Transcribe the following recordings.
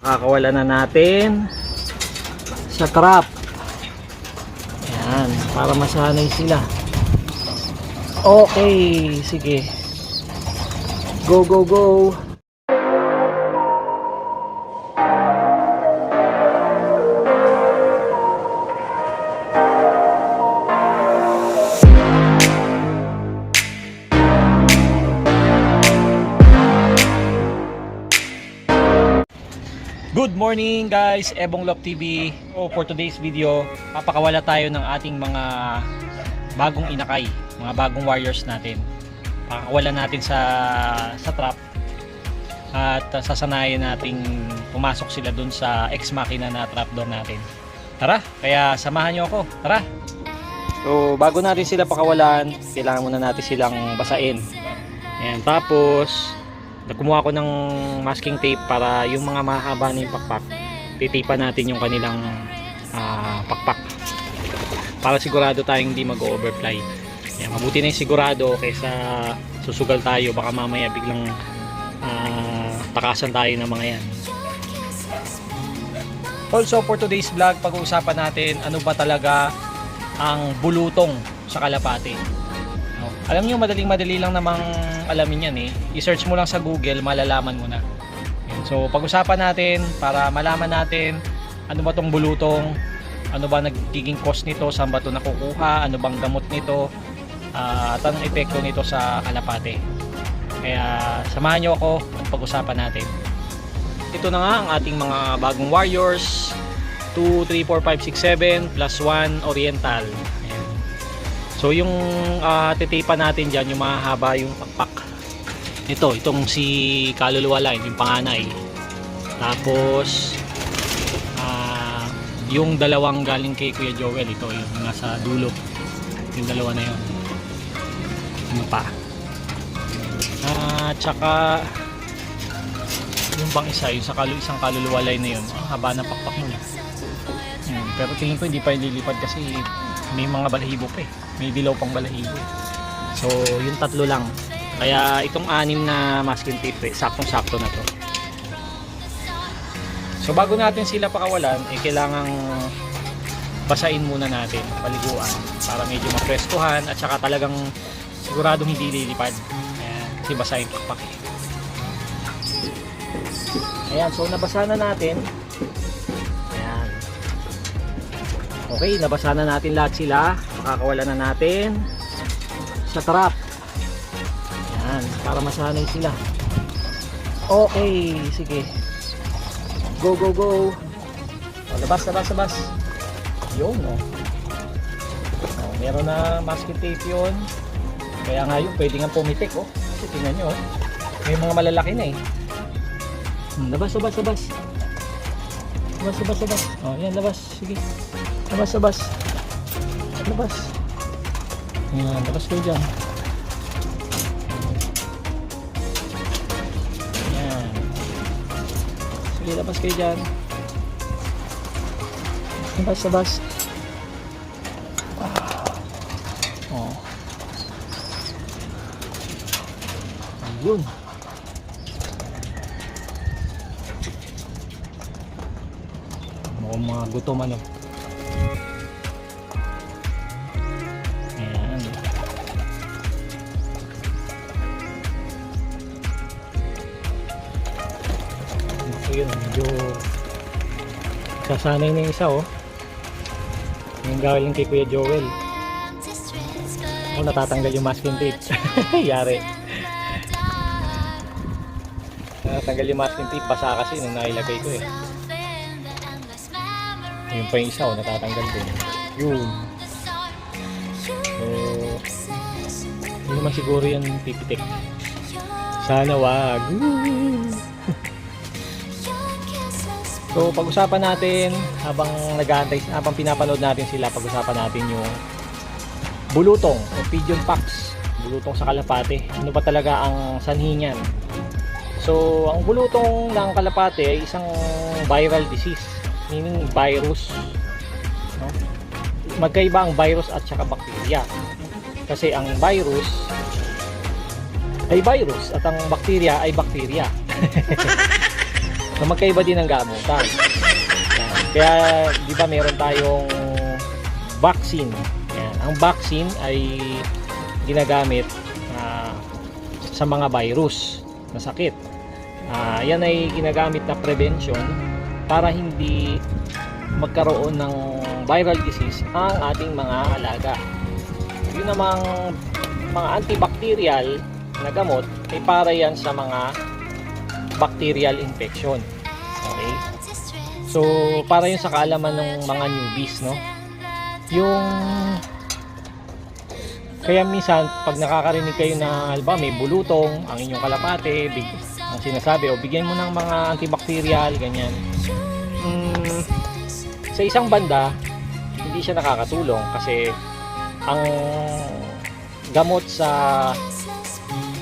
Kakawala na natin sa trap. Ayan, para masanay sila. Okay, sige. Go, go, go. Morning guys, Ebong Love TV. Oh, for today's video, papakawala tayo ng ating mga bagong inakay, mga bagong warriors natin. Pakakawala natin sa sa trap at uh, sasanayan nating pumasok sila dun sa ex machina na trapdoor natin. Tara, kaya samahan nyo ako. Tara. So, bago natin sila pakawalan, kailangan muna natin silang basain. Ayan, tapos kumuha ko ng masking tape para yung mga mahaba na yung pakpak titipan natin yung kanilang ah, pakpak. Para sigurado tayong hindi mag-overfly. Ayan, mabuti na yung sigurado kaysa susugal tayo baka mamaya biglang ah, takasan tayo ng mga yan. Also for today's vlog pag-uusapan natin ano ba talaga ang bulutong sa kalapate No? Alam niyo madaling madali lang namang alamin yan eh. I-search mo lang sa Google, malalaman mo na. So pag-usapan natin para malaman natin ano ba tong bulutong, ano ba nagiging cost nito, saan ba ito nakukuha, ano bang gamot nito, ah, at anong epekto nito sa kalapate. Kaya samahan niyo ako at pag-usapan natin. Ito na nga ang ating mga bagong warriors. 2, 3, 4, 5, 6, 7 plus 1 oriental. So yung uh, titipan natin dyan, yung mahaba yung pakpak. Ito, itong si Kaluluwa Line, yung panganay. Tapos, ah, yung dalawang galing kay Kuya Joel, ito yung nasa dulo. Yung dalawa na yun. Ano pa? At saka, yung bang isa, yung sa kalu isang Kaluluwa Line na yun, ang haba ng pakpak nun. Hmm, pero tingin ko hindi pa lilipad kasi may mga balahibo pa eh. May dilaw pang balahibo. So, yung tatlo lang. Kaya itong anim na masking tape, eh, saktong-sakto na to. So, bago natin sila pakawalan, eh, kailangang basain muna natin, paliguan, para medyo maprestuhan at saka talagang siguradong hindi lilipad. Ayan, kasi basahin pakpak. Ayan, so nabasa na natin. Okay, nabasa na natin lahat sila. Makakawala na natin sa trap. Yan, para masanay sila. Okay, sige. Go, go, go. O, labas, labas, labas. Yun, no. O, meron na masking tape yun. Kaya nga yun, pwede nga pumitik, oh. Kasi tingnan nyo, oh. May mga malalaki na, eh. Hmm, labas, labas, labas. Labas, labas, labas. O, yan, labas. Sige. Labas, labas. Labas. Yan, labas kayo dyan. Yan. Sige, labas kayo dyan. Labas, labas. Oh. Ayun. Mukhang mga gutom ano. Sasanay na isa oh. Yung galing kay Kuya Joel. Oh, natatanggal yung masking tape. Yari. Natatanggal yung masking tape. Basa kasi nung nailagay ko eh. Yung pa yung isa oh, natatanggal din. Yun. So, hindi naman siguro yan pipitik. Sana wag. Woo! So, pag-usapan natin habang nag-aantay, habang pinapanood natin sila, pag-usapan natin yung bulutong o pigeon pox. Bulutong sa kalapate. Ano ba talaga ang sanhi niyan? So, ang bulutong ng kalapate ay isang viral disease, meaning virus. No? Magkaiba ang virus at saka bakterya. Kasi ang virus ay virus at ang bakterya ay bakterya. So magkaiba din ang gamutan. Kaya di ba meron tayong vaccine. Yan. Ang vaccine ay ginagamit ah, sa mga virus na sakit. Ah, yan ay ginagamit na prevention para hindi magkaroon ng viral disease ang ating mga alaga. Yun namang mga antibacterial na gamot ay para yan sa mga bacterial infection. Okay? So, para yun sa kaalaman ng mga newbies, no? Yung kaya minsan pag nakakarinig kayo na alba may bulutong ang inyong kalapate big, ang sinasabi o bigyan mo ng mga antibacterial ganyan mm, sa isang banda hindi siya nakakatulong kasi ang gamot sa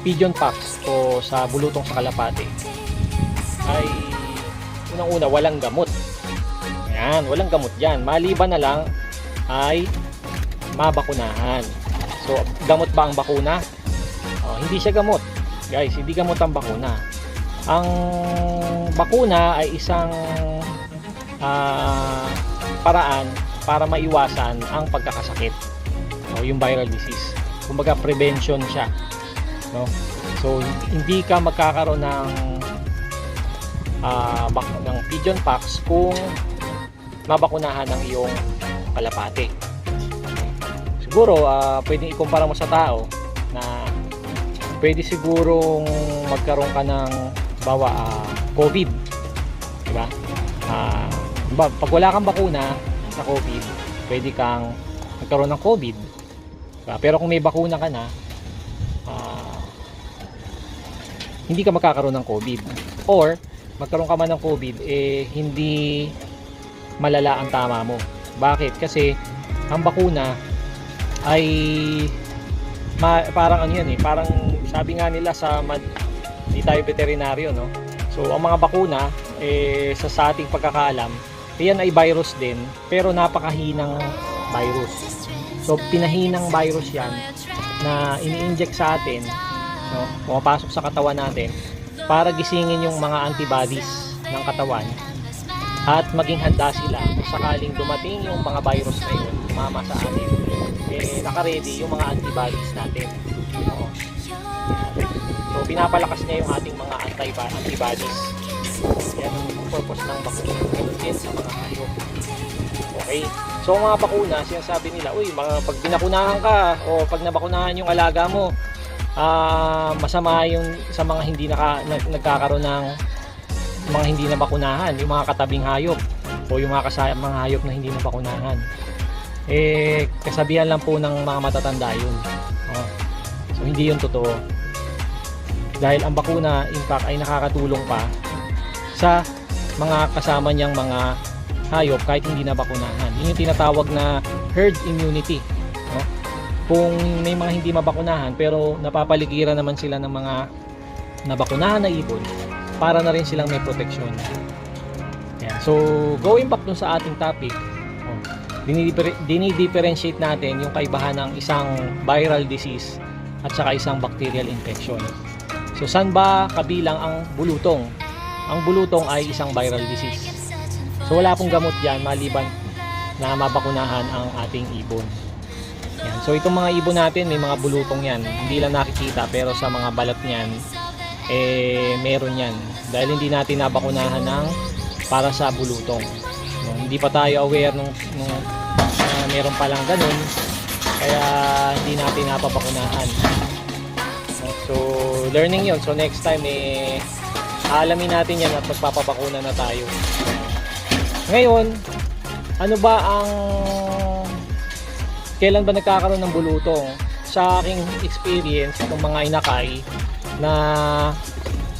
pigeon pox o sa bulutong sa kalapate ay unang-una walang gamot. Yan walang gamot yan. Maliban na lang ay mabakunahan. So gamot ba ang bakuna? Oh, hindi siya gamot. Guys hindi gamot ang bakuna. Ang bakuna ay isang ah, paraan para maiwasan ang pagkakasakit. O yung viral disease. Kumbaga prevention siya. No? So hindi ka magkakaroon ng bak- ng pigeon pox kung mabakunahan ng iyong kalapate siguro ah, pwedeng ikumpara mo sa tao na pwede sigurong magkaroon ka ng bawa ah, COVID di ba? Ah, ba- pag wala kang bakuna sa COVID pwede kang magkaroon ng COVID diba? pero kung may bakuna ka na ah, hindi ka magkakaroon ng COVID. Or magkaroon ka man ng COVID eh hindi malala ang tama mo. Bakit? kasi ang bakuna ay ma, parang ano yan eh parang sabi nga nila sa mad, hindi tayo veterinaryo no? So ang mga bakuna eh sa, sa ating pagkakaalam yan ay virus din pero napakahinang virus. So pinahinang virus yan na ini-inject sa atin no? Pumapasok sa katawan natin para gisingin yung mga antibodies ng katawan at maging handa sila kung sakaling dumating yung mga virus na yun mama sa atin. Eh nakaredy yung mga antibodies natin. Oo. so pinapalakas niya yung ating mga anti antibodies. Yan ang purpose ng bakuna. Din sa mga hayop. Okay? So mga bakuna sinasabi nila uy mga pag binakunahan ka o pag nabakunahan yung alaga mo ah masama yung sa mga hindi naka, nag, nagkakaroon ng mga hindi nabakunahan, yung mga katabing hayop o yung mga kasaya, mga hayop na hindi nabakunahan. Eh, kasabihan lang po ng mga matatanda yun. Oh. So, hindi yun totoo. Dahil ang bakuna, in fact, ay nakakatulong pa sa mga kasama niyang mga hayop kahit hindi nabakunahan. Yun yung tinatawag na herd immunity. Kung may mga hindi mabakunahan pero napapaligiran naman sila ng mga nabakunahan na ibon, para na rin silang may proteksyon. Yan. So, going back dun sa ating topic, oh, dinidiffer- dinidifferentiate natin yung kaibahan ng isang viral disease at saka isang bacterial infection. So, saan ba kabilang ang bulutong? Ang bulutong ay isang viral disease. So, wala pong gamot dyan maliban na mabakunahan ang ating ibon. So, itong mga ibon natin, may mga bulutong yan. Hindi lang nakikita, pero sa mga balat niyan, eh meron yan. Dahil hindi natin nabakunahan ng para sa bulutong. No, hindi pa tayo aware nung, nung uh, meron palang ganun. Kaya hindi natin napapakunahan. So learning yon so next time eh alamin natin yan at magpapabakuna na tayo. Ngayon ano ba ang kailan ba nagkakaroon ng bulutong sa aking experience itong mga inakay na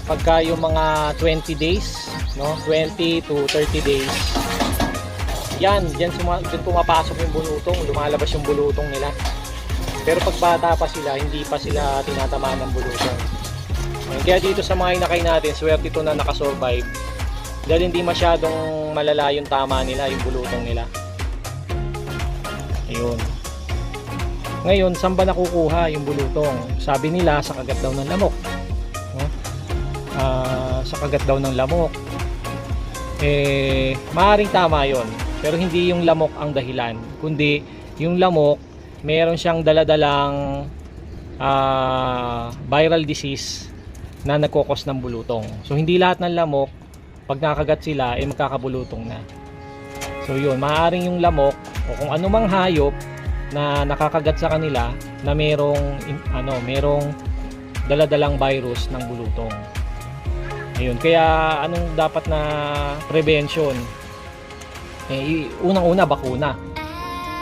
pagka yung mga 20 days no? 20 to 30 days yan diyan suma, dyan pumapasok yung bulutong lumalabas yung bulutong nila. Pero pag bata pa sila hindi pa sila tinatamaan ng bulutong. Kaya dito sa mga inakay natin swerte ito na nakasurvive. Dahil hindi masyadong malala yung tama nila yung bulutong nila. Ayun ngayon, saan ba nakukuha yung bulutong? Sabi nila sa kagat daw ng lamok. No? Ah, sa kagat daw ng lamok. eh maaaring tama yon pero hindi yung lamok ang dahilan kundi yung lamok meron siyang daladalang ah, viral disease na nagkokos ng bulutong so hindi lahat ng lamok pag nakagat sila eh magkakabulutong na so yun maaaring yung lamok o kung anumang hayop na nakakagat sa kanila na merong ano merong daladalang virus ng bulutong. Ayun kaya anong dapat na prevention? Eh, unang-una bakuna.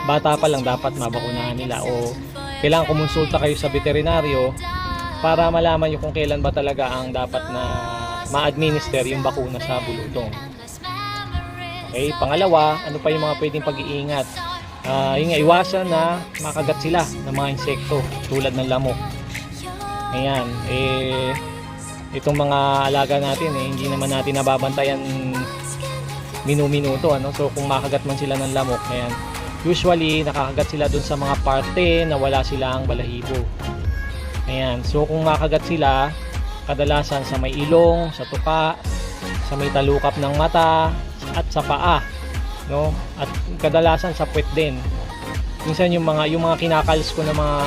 Bata pa lang dapat mabakunahan nila o kailangan kumonsulta kayo sa veterinaryo para malaman nyo kung kailan ba talaga ang dapat na ma-administer yung bakuna sa bulutong. Okay pangalawa ano pa yung mga pwedeng pag-iingat Yung nga, iwasan na makagat sila ng mga insekto tulad ng lamok. Ayan eh itong mga alaga natin eh, hindi naman natin nababantayan minu-minuto ano? So kung makagat man sila ng lamok ayan. Usually nakakagat sila dun sa mga parte na wala silang balahibo. Ayan so kung makagat sila kadalasan sa may ilong sa tuka sa may talukap ng mata at sa paa no? At kadalasan sa puwet din. Minsan yung mga yung mga kinakals ko na mga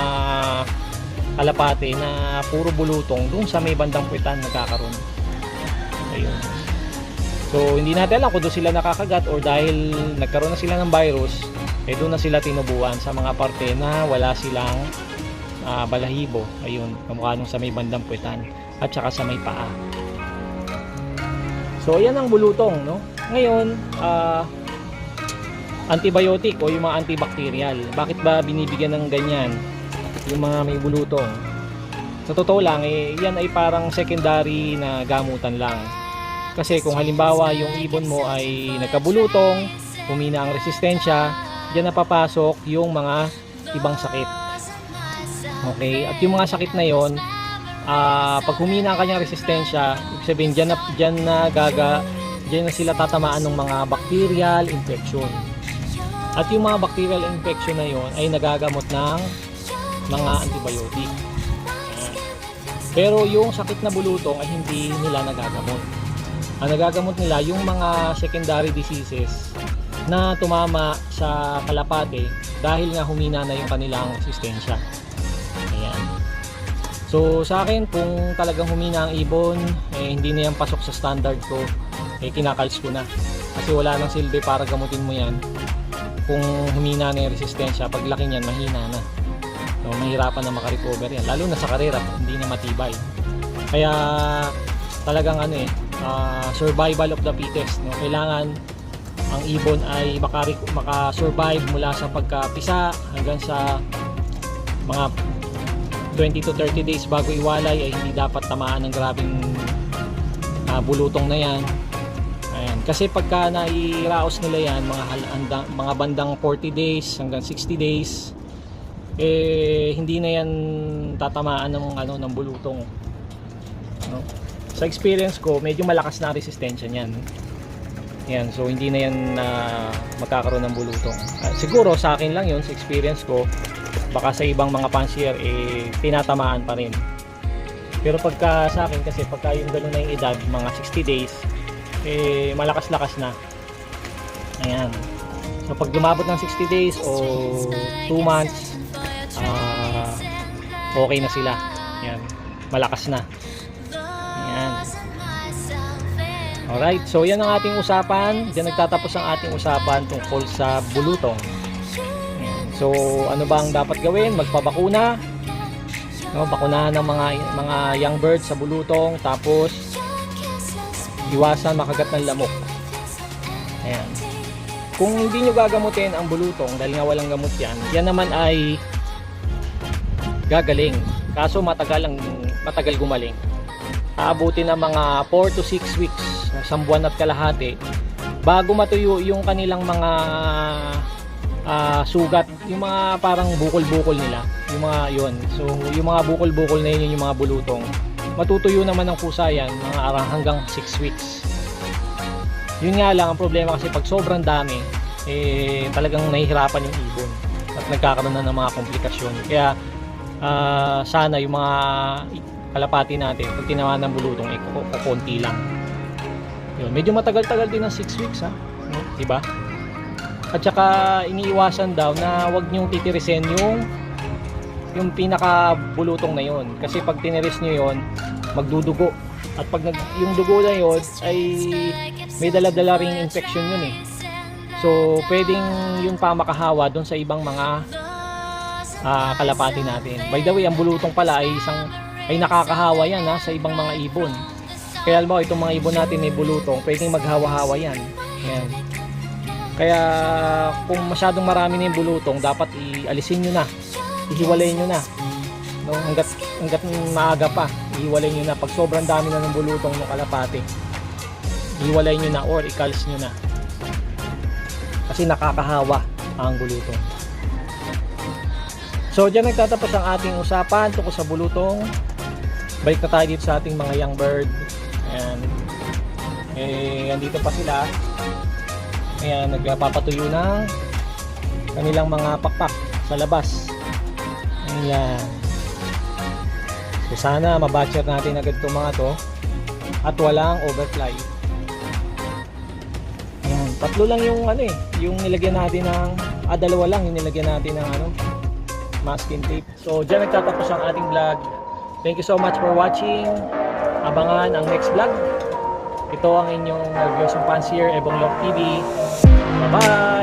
kalapate na puro bulutong doon sa may bandang puwetan nagkakaroon. Ayun. So hindi natin alam kung doon sila nakakagat or dahil nagkaroon na sila ng virus eh doon na sila tinubuan sa mga parte na wala silang ah, balahibo. Ayun kamukha nung sa may bandang puwetan at saka sa may paa. So yan ang bulutong no? Ngayon ah antibiotic o yung mga antibacterial. Bakit ba binibigyan ng ganyan yung mga may bulutong? Sa totoo lang, eh, yan ay parang secondary na gamutan lang. Kasi kung halimbawa yung ibon mo ay nagkabulutong, humina ang resistensya, diyan napapasok yung mga ibang sakit. Okay? At yung mga sakit na yon, ah, pag humina ang kanyang resistensya, ibig sabihin diyan na, diyan na gaga, diyan na sila tatamaan ng mga bacterial infection. At yung mga bacterial infection na yon ay nagagamot ng mga antibiotic. Pero yung sakit na bulutong ay hindi nila nagagamot. Ang nagagamot nila yung mga secondary diseases na tumama sa kalapate dahil nga humina na yung kanilang resistensya. Ayan. So sa akin kung talagang humina ang ibon, eh, hindi na yan pasok sa standard ko, eh, kinakals ko na. Kasi wala nang silbi para gamutin mo yan kung humina na yung resistensya, paglaki niyan, mahina na. So, mahirapan na makarecover yan. Lalo na sa karera, hindi na matibay. Kaya, talagang ano eh, ah, survival of the fittest. No? Kailangan ang ibon ay makari- maka-survive mula sa pagkapisa hanggang sa mga 20 to 30 days bago iwalay ay hindi dapat tamaan ng grabing ah, bulutong na yan. Kasi pagka nairaos nila yan, mga, anda- mga bandang 40 days hanggang 60 days, eh, hindi na yan tatamaan ng, ano, ng bulutong. No? Sa experience ko, medyo malakas na resistensya niyan. Yan, so hindi na yan na magkakaroon ng bulutong. Ah, siguro sa akin lang yun, sa experience ko, baka sa ibang mga fancier, eh, tinatamaan pa rin. Pero pagka sa akin, kasi pagka yung gano'n na yung edad, mga 60 days, eh malakas-lakas na. Ayan. So pag lumabot ng 60 days o 2 months, ah, okay na sila. Ayan. Malakas na. Ayan. Alright, so yan ang ating usapan. Diyan nagtatapos ang ating usapan tungkol sa bulutong. So ano ba ang dapat gawin? Magpabakuna. No, bakunahan ng mga mga young birds sa bulutong tapos iwasan makagat ng lamok. Ayan. Kung hindi nyo gagamutin ang bulutong dahil nga walang gamot yan, yan naman ay gagaling. Kaso matagal ang matagal gumaling. Aabuti ng mga 4 to 6 weeks, isang buwan at kalahati bago matuyo yung kanilang mga ah, sugat, yung mga parang bukol-bukol nila, yung mga yon. So, yung mga bukol-bukol na yun, yung mga bulutong, matutuyo naman ng kusa yan mga arang hanggang 6 weeks yun nga lang ang problema kasi pag sobrang dami eh talagang nahihirapan yung ibon at nagkakaroon na ng mga komplikasyon kaya ah, sana yung mga kalapati natin pag tinamaan ng bulutong eh kukunti lang Yun, medyo matagal-tagal din ng 6 weeks ha. No? Diba? At saka iniiwasan daw na wag niyong titirisin yung yung pinaka bulutong na yon kasi pag tiniris niyo yon magdudugo. At pag nag, yung dugo na yon ay may dala-dala infection yun eh. So pwedeng yun pa makahawa doon sa ibang mga ah, kalapati natin. By the way ang bulutong pala ay isang ay nakakahawa yan ha, sa ibang mga ibon. Kaya alam mo itong mga ibon natin may bulutong pwedeng maghawa-hawa yan. Yan kaya kung masyadong marami na yung bulutong dapat ialisin nyo na ihiwalayin nyo na. No hanggat hanggat maaga pa ihiwalayin nyo na. Pag sobrang dami na ng bulutong ng kalapate ihiwalayin nyo na or ikalis nyo na. Kasi nakakahawa ang bulutong. So dyan nagtatapos ang ating usapan tungkol sa bulutong. Balik na tayo dito sa ating mga young bird. Ayan. Eh andito pa sila. Ayan nagpapatuyo ng kanilang mga pakpak sa labas Ayan. So sana mabatcher natin agad itong mga to at walang overfly. Ayan. Tatlo lang yung ano eh, yung nilagyan natin ng ah, dalawa lang yung nilagyan natin ng ano masking tape. So diyan nagtatapos ang ating vlog. Thank you so much for watching. Abangan ang next vlog. Ito ang inyong nervyosong fancier, Ebong Love TV. Bye-bye!